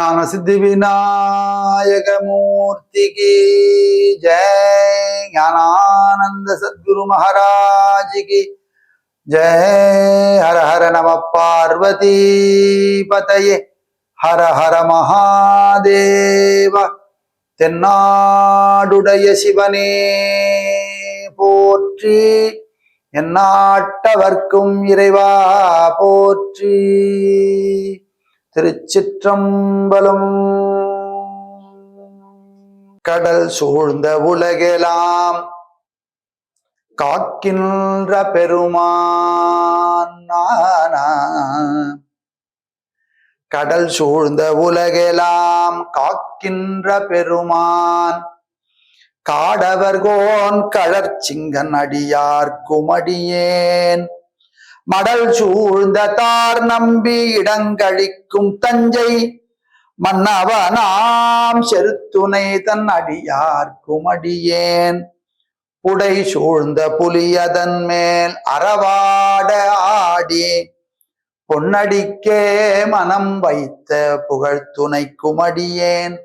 ஞான சித்தி விநாயக மூர்த்திக்கு ஜெய் ஞானானந்த சத்குரு மகாராஜிக்கு ஜெய் ஹர ஹர நம பார்வதி பதையே ஹர ஹர மகாதேவ தென்னாடுடைய சிவனே போற்றி எந்நாட்டவர்க்கும் இறைவா போற்றி। திருச்சிற்றம்பலம். கடல் சூழ்ந்த உலகெலாம் காக்கின்ற பெருமான் கடல் சூழ்ந்த உலகெலாம் காக்கின்ற பெருமான். காடவர்கோன் கழற்சிங்கன் அடியார் குமடியேன். மடல் சூழ்ந்த தார் நம்பி இடங்கழிக்கும் தஞ்சை மன்னவனாம் செருத்துணை தன் அடியார்க்கும் அடியேன் புடை சூழ்ந்த புலியதன் மேல் அறவாட ஆடி பொன்னடிக்கே மனம் வைத்த புகழ் துணை குமடியேன்.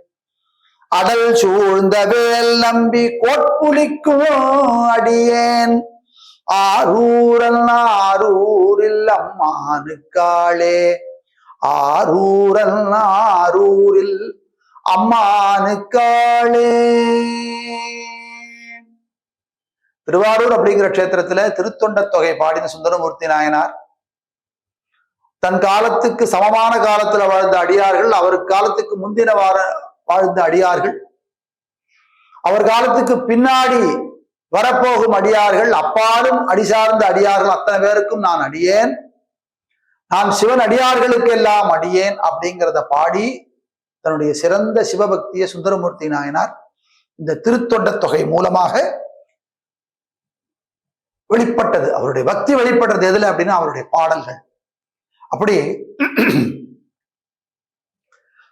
அடல் சூழ்ந்த வேல் நம்பி கோட்புலிக்கும் அடியேன். ஆரூரல் ஆரூரில் அம்மானுக்காளே ஆரூரல் ஆரூரில் அம்மானுக்காளே திருவாரூர் அப்படிங்கிற க்ஷேத்திரத்துல திருத்தொண்ட தொகை பாடின சுந்தரமூர்த்தி நாயனார் தன் காலத்துக்கு சமமான காலத்துல வாழ்ந்த அடியார்கள் அவர் காலத்துக்கு முந்தின வார வாழ்ந்த அடியார்கள். அவர் காலத்துக்கு பின்னாடி வரப்போகும் அடியார்கள் அப்பாலும் அடி சார்ந்த அடியார்கள் அத்தனை பேருக்கும் நான் அடியேன். நான் சிவன் அடியார்களுக்கு எல்லாம் அடியேன் அப்படிங்கிறத பாடி தன்னுடைய சிறந்த சிவபக்திய சுந்தரமூர்த்தி நாயனார் இந்த திருத்தொண்ட தொகை மூலமாக வெளிப்பட்டது. அவருடைய பக்தி வெளிப்பட்டது எதுல அப்படின்னா அவருடைய பாடல்கள். அப்படி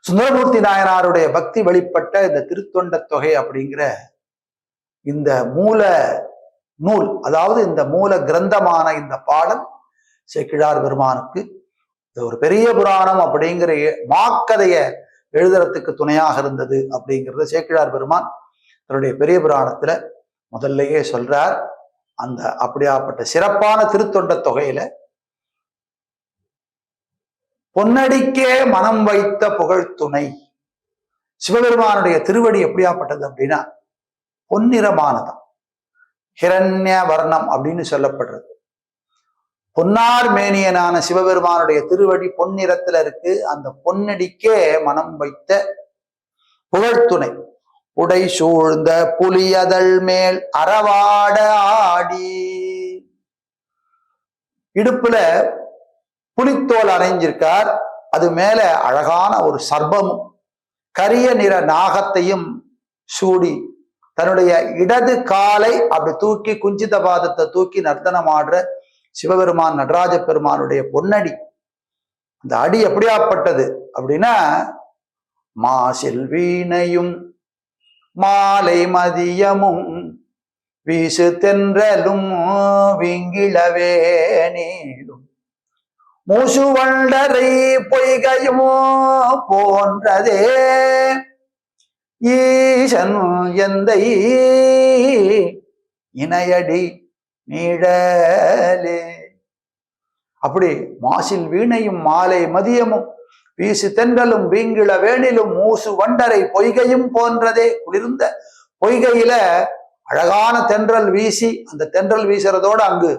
சுந்தரமூர்த்தி நாயனாருடைய பக்தி வெளிப்பட்ட இந்த திருத்தொண்ட தொகை அப்படிங்கிற இந்த மூல நூல் அதாவது இந்த மூல கிரந்தமான இந்த பாடல் சேக்கிழார் பெருமானுக்கு இது ஒரு பெரிய புராணம் அப்படிங்கிற மாக்கதைய எழுதுறதுக்கு துணையாக இருந்தது அப்படிங்கிறத சேக்கிழார் பெருமான் தன்னுடைய பெரிய புராணத்துல முதல்லயே சொல்றார். அந்த அப்படியாப்பட்ட சிறப்பான திருத்தொண்ட தொகையில பொன்னடிக்கே மனம் வைத்த புகழ் துணை சிவபெருமானுடைய திருவடி எப்படியாப்பட்டது அப்படின்னா பொன்னிறமானதாம் ஹிரண்ய வர்ணம் அப்படின்னு சொல்லப்படுறது. பொன்னார் மேனியனான சிவபெருமானுடைய திருவடி பொன்னிறத்துல இருக்கு. அந்த பொன்னடிக்கே மனம் வைத்த புகழ்த்துணை உடை சூழ்ந்த புலியதழ் மேல் அறவாட ஆடி. இடுப்புல புலித்தோல் அணைஞ்சிருக்கார். அது மேல அழகான ஒரு சர்பமும் கரிய நிற நாகத்தையும் சூடி தன்னுடைய இடது காலை அப்படி தூக்கி குஞ்சித பாதத்தை தூக்கி நர்த்தனம் ஆடுற சிவபெருமான் நடராஜ பெருமானுடைய பொன்னடி. அந்த அடி எப்படியாப்பட்டது அப்படின்னா மாசில் வீணையும் மாலை மதியமும் வீசு தென்றலும் விங்கிழவேனீடும் மூசு வண்டரை பொய்கையும் போன்றதே. ஈசன் எந்தை இணையடி நீடலே. அப்படி மாசில் வீணையும் மாலை மதியமும் வீசு தென்றலும் வீங்கிள வேணிலும் மூசு வண்டரை பொய்கையும் போன்றதே குளிர்ந்த பொய்கையில அழகான தென்றல் வீசி அந்த தென்றல் வீசுறதோட அங்கு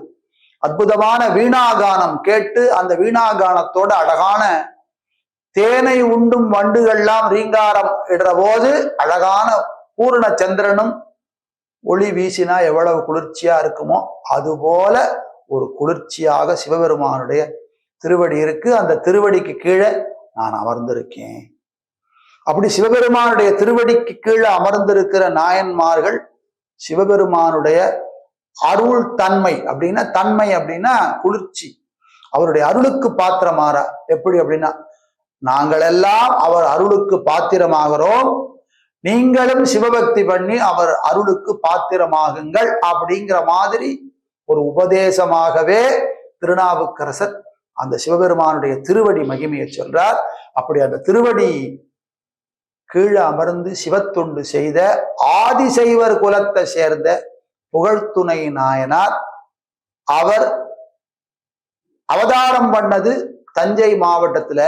அற்புதமான வீணாகானம் கேட்டு அந்த வீணாகானத்தோட அழகான தேனை உண்டும் வண்டுகள்லாம் ரீங்காரம் இடுற போது அழகான பூர்ண சந்திரனும் ஒளி வீசினா எவ்வளவு குளிர்ச்சியா இருக்குமோ அதுபோல ஒரு குளிர்ச்சியாக சிவபெருமானுடைய திருவடி இருக்கு. அந்த திருவடிக்கு கீழே நான் அமர்ந்திருக்கேன். அப்படி சிவபெருமானுடைய திருவடிக்கு கீழே அமர்ந்திருக்கிற நாயன்மார்கள் சிவபெருமானுடைய அருள் தன்மை அப்படின்னா தன்மை அப்படின்னா குளிர்ச்சி. அவருடைய அருளுக்கு பாத்திரமாறா. எப்படி அப்படின்னா நாங்கள் எல்லாம் அவர் அருளுக்கு பாத்திரமாகிறோம். நீங்களும் சிவபக்தி பண்ணி அவர் அருளுக்கு பாத்திரமாகுங்கள் அப்படிங்கிற மாதிரி ஒரு உபதேசமாகவே திருநாவுக்கரசர் அந்த சிவபெருமானுடைய திருவடி மகிமையை சொல்றார். அப்படி அந்த திருவடி கீழே அமர்ந்து சிவத்தொண்டு செய்த ஆதிசைவர் குலத்தை சேர்ந்த புகழ்துணை நாயனார் அவர் அவதாரம் பண்ணது தஞ்சை மாவட்டத்துல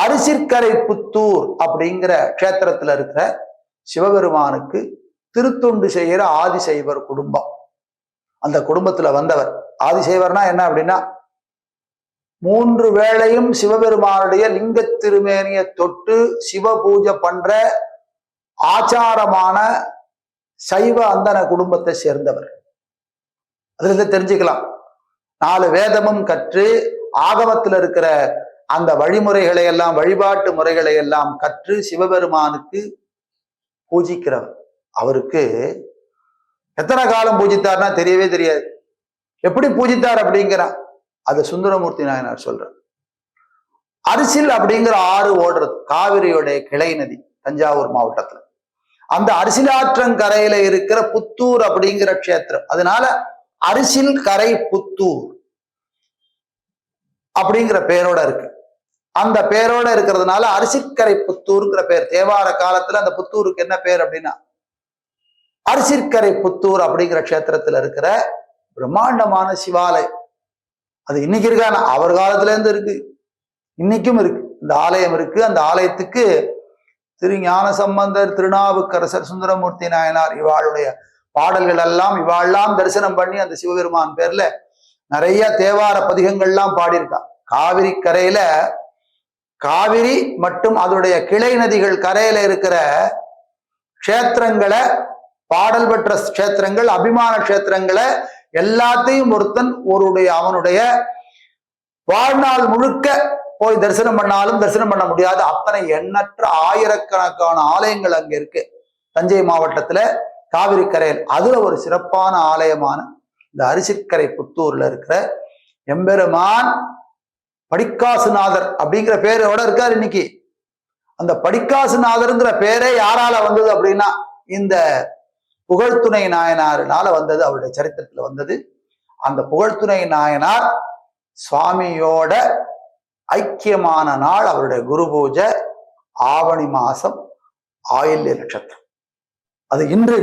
அரிசிற்கரை புத்தூர் அப்படிங்கிற க்ஷேத்திரத்துல இருக்கிற சிவபெருமானுக்கு திருத்தொண்டு செய்கிற ஆதிசைவர் குடும்பம். அந்த குடும்பத்துல வந்தவர். ஆதிசைவர்னா என்ன அப்படின்னா மூன்று வேளையும் சிவபெருமானுடைய லிங்க திருமேனிய தொட்டு சிவ பூஜை பண்ற ஆச்சாரமான சைவ அந்தன குடும்பத்தை சேர்ந்தவர். அதுல இருந்து தெரிஞ்சுக்கலாம். நாலு வேதமும் கற்று ஆகமத்தில் இருக்கிற அந்த வழிமுறைகளை எல்லாம் வழிபாட்டு முறைகளை எல்லாம் கற்று சிவபெருமானுக்கு பூஜிக்கிறவர். அவருக்கு எத்தனை காலம் பூஜித்தார்னா தெரியவே தெரியாது. எப்படி பூஜித்தார் அப்படிங்கிறார் அது சுந்தரமூர்த்தி நாயனார் சொல்றார். அரிசில் அப்படிங்கிற ஆறு ஓடுறது காவிரியுடைய கிளை நதி தஞ்சாவூர் மாவட்டத்துல. அந்த அரிசிலாற்றங்கரையில இருக்கிற புத்தூர் அப்படிங்கிற க்ஷேத்திரம். அதனால அரிசில் கரை புத்தூர் அப்படிங்கிற பேரோட இருக்கு. அந்த பேரோட இருக்கிறதுனால அரிசிக்கரை புத்தூருங்கிற பேர். தேவார காலத்துல அந்த புத்தூருக்கு என்ன பேர் அப்படின்னா? அரிசிக்கரை புத்தூர் அப்படிங்கிற க்ஷேத்திரத்துல இருக்கிற பிரம்மாண்டமான சிவாலயம். அது இன்னைக்கு இருக்கான அவர் காலத்துல இருந்து இருக்கு. இன்னைக்கும் இருக்கு. இந்த ஆலயம் இருக்கு. அந்த ஆலயத்துக்கு திரு ஞான சம்பந்தர் திருநாவுக்கரசர் சுந்தரமூர்த்தி நாயனார் இவாளுடைய பாடல்கள் எல்லாம் இவாள்லாம் தரிசனம் பண்ணி அந்த சிவபெருமான் பேர்ல நிறைய தேவார பதிகங்கள்லாம் பாடியிருக்கான். காவிரி கரையில காவிரி மற்றும் அதனுடைய கிளை நதிகள் கரையில இருக்கிற க்ஷேத்திரங்களை பாடல் பெற்ற க்ஷேத்திரங்கள் அபிமான க்ஷேத்திரங்களை எல்லாத்தையும் ஒருத்தன் ஒருடைய அவனுடைய வாழ்நாள் முழுக்க போய் தரிசனம் பண்ணாலும் தரிசனம் பண்ண முடியாத அத்தனை எண்ணற்ற ஆயிரக்கணக்கான ஆலயங்கள் அங்க இருக்கு. தஞ்சை மாவட்டத்துல காவிரி கரையில். அதுல ஒரு சிறப்பான ஆலயமான இந்த அரிசிக்கரை புத்தூர்ல இருக்கிற எம்பெருமான் படிக்காசுநாதர் அப்படிங்கிற பேரோட இருக்காரு இன்னைக்கு? அந்த படிக்காசுநாதருங்கிற பேரே யாரால வந்தது அப்படின்னா இந்த புகழ்துணை நாயனாருனால வந்தது அவருடைய சரித்திரத்துல வந்தது. அந்த புகழ்துணை நாயனார் சுவாமியோட ஐக்கியமான நாள் அவருடைய குரு பூஜை ஆவணி மாசம் ஆயில்ய நட்சத்திரம். அது இன்று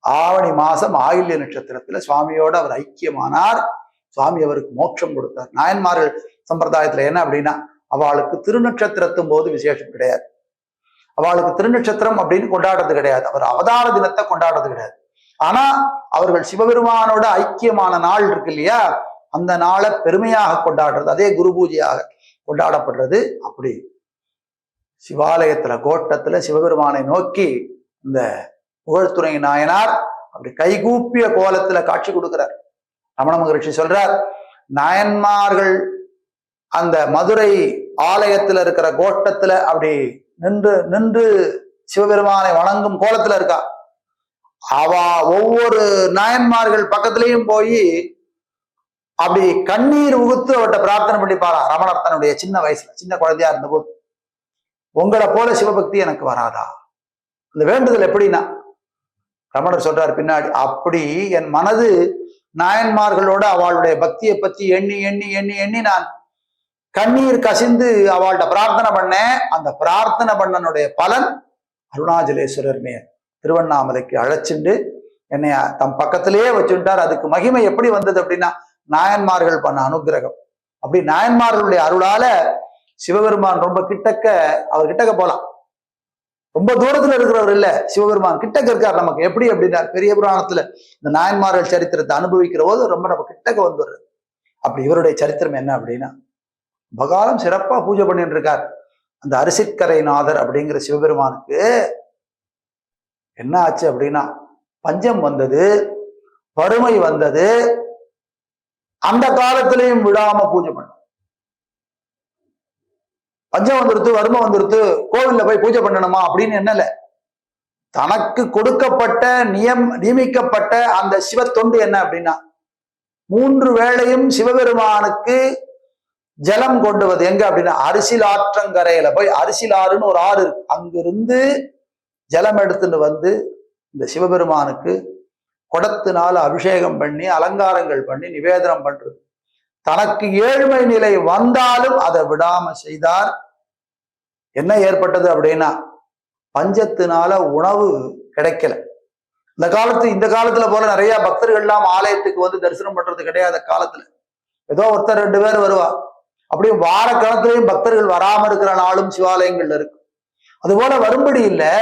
ஆவணி மாசம் ஆயில்ய நட்சத்திரத்துல சுவாமியோட அவர் ஐக்கியமானார். சுவாமி அவருக்கு மோட்சம் கொடுத்தார். நாயன்மார்கள் சம்பிரதாயத்துல என்ன அப்படின்னா அவளுக்கு திருநட்சத்திரத்தும் போது விசேஷம் கிடையாது. அவளுக்கு திருநட்சத்திரம் அப்படின்னு கொண்டாடுறது கிடையாது. அவர் அவதார தினத்தை கொண்டாடுறது கிடையாது. ஆனா அவர்கள் சிவபெருமானோட ஐக்கியமான நாள் இருக்கு இல்லையா? அந்த நாளை பெருமையாக கொண்டாடுறது அதே குரு பூஜையாக கொண்டாடப்படுறது அப்படி. சிவாலயத்துல கோட்டத்துல சிவபெருமானை நோக்கி இந்த புகழ்துறை நாயனார் அப்படி கைகூப்பிய கோலத்துல காட்சி கொடுக்கிறார். ரமண மகரிஷி சொல்றார் நாயன்மார்கள் அந்த மதுரை ஆலயத்துல இருக்கிற கோட்டத்துல அப்படி நின்று நின்று சிவபெருமானை வணங்கும் கோலத்துல இருக்கா? அவ ஒவ்வொரு நாயன்மார்கள் பக்கத்திலையும் போய் அப்படி கண்ணீர் உகுத்து அவட்ட பிரார்த்தனை பண்ணி பாரா ரமணர் தன்னுடைய சின்ன வயசுல சின்ன குழந்தையா இருந்தபோது உங்களை போல சிவபக்தி எனக்கு வராதா? இந்த வேண்டுதல் எப்படின்னா? ரமணர் சொல்றார் பின்னாடி அப்படி என் மனது நாயன்மார்களோட அவளுடைய பக்தியை பத்தி எண்ணி எண்ணி எண்ணி எண்ணி நான் கண்ணீர் கசிந்து அவள்கிட்ட பிரார்த்தனை பண்ணேன் அந்த பிரார்த்தனை பண்ணனுடைய பலன் அருணாச்சலேஸ்வரர் மேல் திருவண்ணாமலைக்கு அழைச்சிண்டு என்னைய தம் பக்கத்திலேயே வச்சுட்டார். அதுக்கு மகிமை எப்படி வந்தது அப்படின்னா நாயன்மார்கள் பண்ண அனுகிரகம் அப்படி நாயன்மார்களுடைய அருளால சிவபெருமான் ரொம்ப கிட்டக்க அவர் கிட்டக்க போலாம். ரொம்ப தூரத்துல இருக்கிறவர் இல்ல சிவபெருமான் கிட்டக்க இருக்கார் நமக்கு. எப்படி அப்படின்னா பெரிய புராணத்துல இந்த நாயன்மார்கள் சரித்திரத்தை அனுபவிக்கிற போது ரொம்ப நம்ம கிட்டக்க வந்துடுறது அப்படி இவருடைய சரித்திரம் என்ன அப்படின்னா பகாலம் சிறப்பா பூஜை பண்ணிட்டு இருக்கார் அந்த அரிசிக்கரை நாதர் அப்படிங்கிற சிவபெருமானுக்கு என்ன ஆச்சு அப்படின்னா பஞ்சம் வந்தது வறுமை வந்தது அந்த காலத்திலையும் விடாம பூஜை பண்ண. பஞ்சம் வந்துருத்து வறுமை வந்துருத்து கோவில்ல போய் பூஜை பண்ணணுமா அப்படின்னு என்னல தனக்கு கொடுக்கப்பட்ட நியம் நியமிக்கப்பட்ட அந்த சிவ தொண்டு என்ன அப்படின்னா மூன்று வேளையும் சிவபெருமானுக்கு ஜலம் கொண்டுவது எங்க அப்படின்னா அரிசில் ஆற்றங்கரையில போய் அரிசில் ஆறுன்னு ஒரு ஆறு இருக்கு. அங்கிருந்து ஜலம் எடுத்துட்டு வந்து இந்த சிவபெருமானுக்கு குடத்தினால் அபிஷேகம் பண்ணி அலங்காரங்கள் பண்ணி நிவேதனம் பண்றது. தனக்கு ஏழ்மை நிலை வந்தாலும் அதை விடாம செய்தார். என்ன ஏற்பட்டது அப்படின்னா பஞ்சத்தினால உணவு கிடைக்கல. இந்த காலத்து இந்த காலத்துல போல நிறைய பக்தர்கள்லாம் ஆலயத்துக்கு வந்து தரிசனம் பண்றது கிடையாத காலத்துல. ஏதோ ஒருத்தர் ரெண்டு பேர் வருவா அப்படியே வாரக்காலத்திலையும் பக்தர்கள் வராம இருக்கிற நாளும் சிவாலயங்கள்ல இருக்கு. அதுபோல வரும்படி இல்லை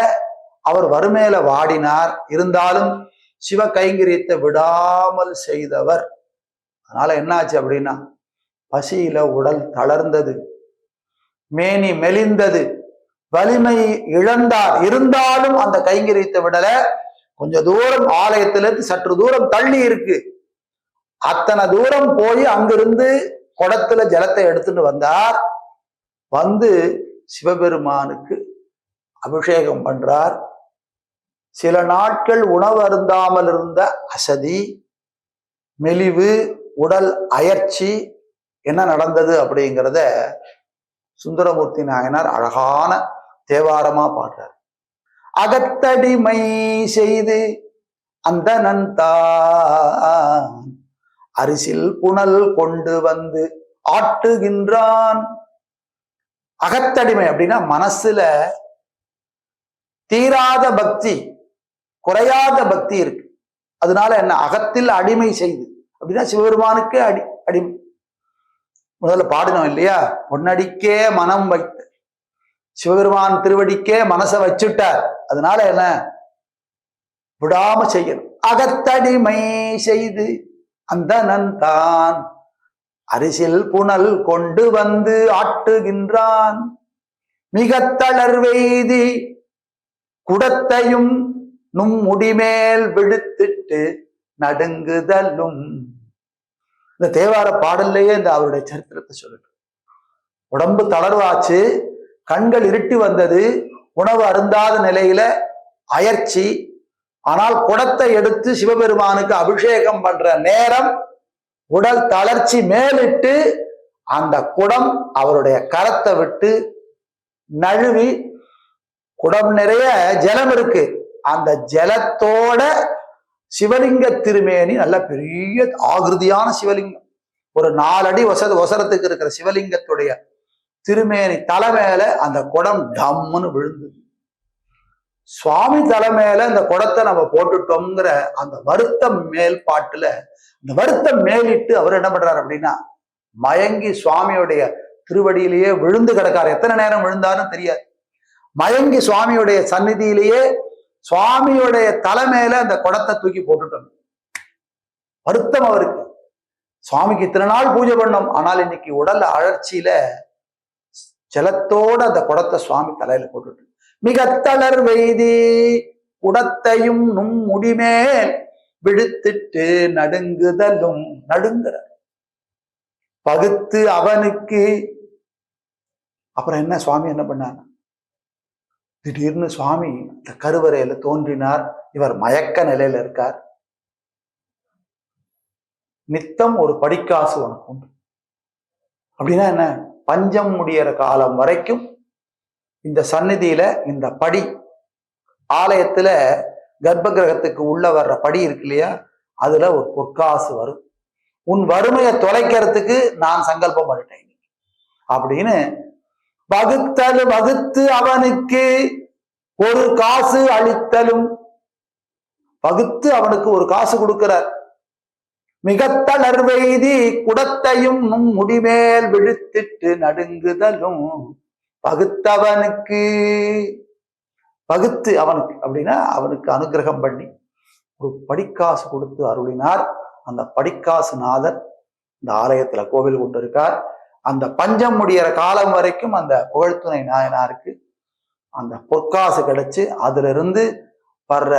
அவர் வறுமையில வாடினார். இருந்தாலும் சிவ கைங்கரியத்தை விடாமல் செய்தவர். அதனால என்னாச்சு அப்படின்னா பசியில உடல் தளர்ந்தது. மேனி மெலிந்தது. வலிமை இழந்தார். இருந்தாலும் அந்த கைங்கரியத்தை விடல. கொஞ்ச தூரம் ஆலயத்திலிருந்து சற்று தூரம் தள்ளி இருக்கு. அத்தனை தூரம் போய் அங்கிருந்து குடத்துல ஜலத்தை எடுத்துட்டு வந்தார். வந்து சிவபெருமானுக்கு அபிஷேகம் பண்றார். சில நாட்கள் உணவு அருந்தாமல் இருந்த அசதி மெலிவு உடல் அயற்சி என்ன நடந்தது அப்படிங்கிறத சுந்தரமூர்த்தி நாயனார் அழகான தேவாரமா பாடுறார். அகத்தடிமை செய்து அந்த நந்தா அரிசில் புனல் கொண்டு வந்து ஆட்டுகின்றான். அகத்தடிமை அப்படின்னா மனசுல தீராத பக்தி குறையாத பக்தி இருக்கு. அதனால என்ன? அகத்தில் அடிமை செய்து. அப்படின்னா சிவபெருமானுக்கே அடி அடிமை முதல்ல பாடினோம் இல்லையா? பொன்னடிக்கே மனம் வைத்து சிவபெருமான் திருவடிக்கே மனசை வச்சுட்டார். அதனால என்ன? விடாம செய்யணும். அகத்தடிமை செய்து அந்த நன்தான் அரிசில் புனல் கொண்டு வந்து ஆட்டுகின்றான். மிக தளர்வெய்தி குடத்தையும் நும் முடிமேல் விழுத்திட்டு நடுங்குதலும். இந்த தேவார பாடல்லையே இந்த அவருடைய சரித்திரத்தை சொல்லிட்டு. உடம்பு தளர்வாச்சு கண்கள் இருட்டி வந்தது உணவு அருந்தாத நிலையில அயற்சி ஆனால் குடத்தை எடுத்து சிவபெருமானுக்கு அபிஷேகம் பண்ற நேரம் உடல் தளர்ச்சி மேலிட்டு அந்த குடம் அவருடைய கரத்தை விட்டு நழுவி குடம் நிறைய ஜலம் இருக்கு. அந்த ஜலத்தோட சிவலிங்க திருமேனி நல்ல பெரிய ஆகிருதியான சிவலிங்கம். ஒரு நாலடி வசத வசரத்துக்கு இருக்கிற சிவலிங்கத்துடைய திருமேனி தலை மேல அந்த குடம் டம்முன்னு விழுந்தது. சுவாமி தலை மேல இந்த குடத்தை நம்ம போட்டுட்டோங்கிற அந்த வருத்தம் மேல் பாட்டுல இந்த வருத்தம் மேலிட்டு அவர் என்ன பண்றாரு அப்படின்னா மயங்கி சுவாமியுடைய திருவடியிலேயே விழுந்து கிடக்காரு. எத்தனை நேரம் விழுந்தாருன்னு தெரியாது. மயங்கி சுவாமியுடைய சந்நிதியிலேயே சுவாமியுடைய தலை மேல அந்த குடத்தை தூக்கி போட்டுட்டோம். வருத்தம் அவருக்கு. சுவாமிக்கு இத்தனை நாள் பூஜை பண்ணோம். ஆனால் இன்னைக்கு உடல் அழற்சியில ஜலத்தோட அந்த குடத்தை சுவாமி தலையில போட்டுட்டு மிக தளர் வைதி குடத்தையும் நும் முடிமேல் விழுத்திட்டு நடுங்குதலும் நடுங்குற பகுத்து அவனுக்கு அப்புறம் என்ன சுவாமி என்ன பண்ணாங்க திடீர்னு சுவாமி இந்த கருவறையில தோன்றினார். இவர் மயக்க நிலையில இருக்கார். நித்தம் ஒரு படிக்காசு உனக்கு உண்டு. அப்படின்னா என்ன? பஞ்சம் முடியற காலம் வரைக்கும் இந்த சந்நிதியில இந்த படி ஆலயத்துல கர்ப்ப கிரகத்துக்கு உள்ள வர்ற படி இருக்கு இல்லையா? அதுல ஒரு பொற்காசு வரும். உன் வறுமையை தொலைக்கிறதுக்கு நான் சங்கல்பம் பண்ணிட்டேன் அப்படின்னு வகுத்தல் வகுத்து அவனுக்கு ஒரு காசு அளித்தலும் வகுத்து அவனுக்கு ஒரு காசு கொடுக்கிறார். மிகத்தளர்வெய்தி குடத்தையும் நும் முடிமேல் விழுத்திட்டு நடுங்குதலும் பகுத்தவனுக்கு பகுத்து அவனுக்கு. அப்படின்னா அவனுக்கு அனுகிரகம் பண்ணி ஒரு படிக்காசு கொடுத்து அருளினார். அந்த படிக்காசு நாதர் இந்த ஆலயத்துல கோவில் கொண்டு இருக்கார் அந்த பஞ்சம் முடியிற காலம் வரைக்கும் அந்த புகழ்த்துணை நாயனாருக்கு அந்த பொற்காசு கிடைச்சு அதுல இருந்து வர்ற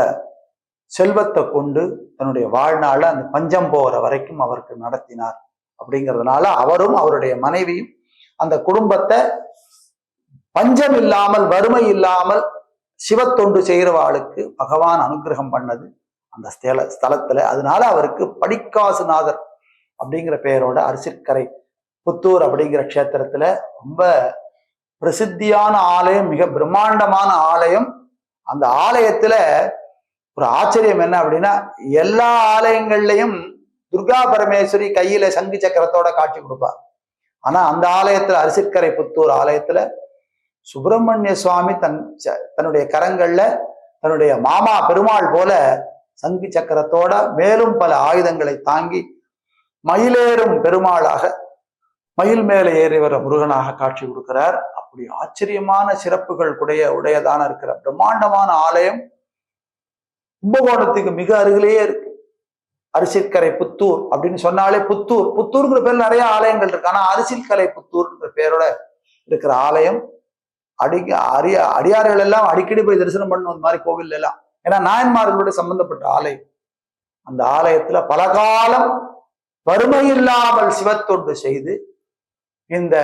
செல்வத்தை கொண்டு தன்னுடைய வாழ்நாள அந்த பஞ்சம் போகிற வரைக்கும் அவருக்கு நடத்தினார். அப்படிங்கிறதுனால அவரும் அவருடைய மனைவியும் அந்த குடும்பத்தை பஞ்சம் இல்லாமல் வறுமை இல்லாமல் சிவத்தொண்டு செய்கிறவாளுக்கு பகவான் அனுகிரகம் பண்ணது அந்த ஸ்தல ஸ்தலத்துல. அதனால அவருக்கு படிக்காசுநாதர் அப்படிங்கிற பெயரோட அரிசிற்கரை புத்தூர் அப்படிங்கிற க்ஷேத்திரத்துல ரொம்ப பிரசித்தியான ஆலயம் மிக பிரம்மாண்டமான ஆலயம். அந்த ஆலயத்துல ஒரு ஆச்சரியம் என்ன அப்படின்னா எல்லா ஆலயங்கள்லயும் துர்கா பரமேஸ்வரி கையில சங்கு சக்கரத்தோட காட்சி கொடுப்பா ஆனா அந்த ஆலயத்துல அரிசிற்கரை புத்தூர் ஆலயத்துல சுப்பிரமணிய சுவாமி தன் ச- தன்னுடைய கரங்கள்ல தன்னுடைய மாமா பெருமாள் போல சங்கு சக்கரத்தோட மேலும் பல ஆயுதங்களை தாங்கி மயிலேறும் பெருமாளாக மயில் மேலே ஏறி வர முருகனாக காட்சி கொடுக்கிறார். அப்படி ஆச்சரியமான சிறப்புகள் உடைய உடையதான இருக்கிற பிரம்மாண்டமான ஆலயம் கும்பகோணத்துக்கு மிக அருகிலேயே இருக்கு. அரிசிற்கரை புத்தூர் அப்படின்னு சொன்னாலே புத்தூர். புத்தூர்ங்கிற பேர் நிறைய ஆலயங்கள் இருக்கு. ஆனா அரிசில்கரை புத்தூர்ங்கிற பேரோட இருக்கிற ஆலயம் அடிக்க அரிய அடியார்கள் எல்லாம் அடிக்கடி போய் தரிசனம் பண்ணும் அந்த மாதிரி கோவில் எல்லாம். ஏன்னா நாயன்மார்களுடைய சம்பந்தப்பட்ட ஆலயம். அந்த ஆலயத்துல பல காலம் வறுமை இல்லாமல் சிவத்தொண்டு செய்து இந்த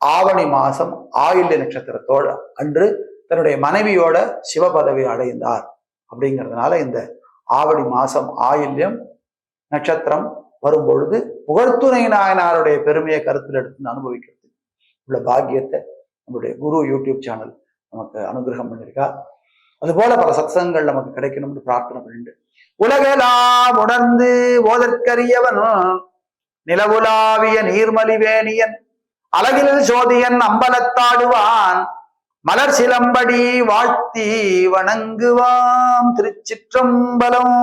ஆவணி மாசம் ஆயுள்ய நட்சத்திரத்தோட அன்று தன்னுடைய மனைவியோட சிவபதவி அடைந்தார். அப்படிங்கிறதுனால இந்த ஆவணி மாசம் ஆயுள்யம் நட்சத்திரம் வரும் பொழுது புகழ்த்துணை நாயனாருடைய பெருமையை கருத்தில் எடுத்து அனுபவிக்கிறது. உள்ள பாக்கியத்தை நம்மளுடைய குரு யூடியூப் சேனல் நமக்கு அனுகிரகம் பண்ணியிருக்கா. அதுபோல பல சத்சங்கள் நமக்கு கிடைக்கணும்னு பிரார்த்தனை பண்ணிட்டு உலகெல்லாம் உணர்ந்து ஓதற்கரியவன் நிலவுலாவிய நீர்மலிவேணியன் அழகில் சோதியன் அம்பலத்தாடுவான் மலர் சிலம்படி வாழ்த்தி வணங்குவாம் திருச்சிற்றம்பலம்.